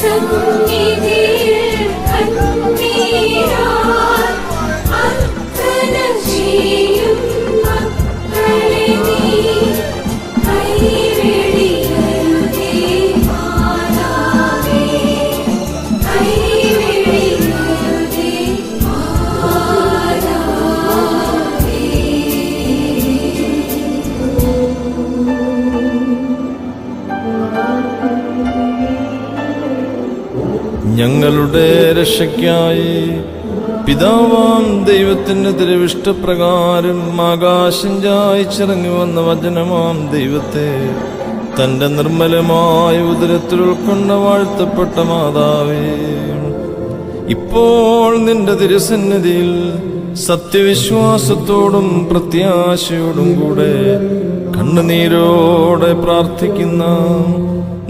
to ഞങ്ങളുടെ രക്ഷയ്ക്കായി പിതാവാം ദൈവത്തിന്റെ തിരുവിഷ്ടപ്രകാരം ആകാശം ചായച്ചിറങ്ങി വന്ന വചനമാം ദൈവത്തെ തന്റെ നിർമ്മലമായ ഉദരത്തിൽ ഉൾക്കൊണ്ട വാഴ്ത്തപ്പെട്ട മാതാവേ. ഇപ്പോൾ നിന്റെ തിരുസന്നിധിയിൽ സത്യവിശ്വാസത്തോടും പ്രത്യാശയോടും കൂടെ കണ്ണുനീരോടെ പ്രാർത്ഥിക്കുന്ന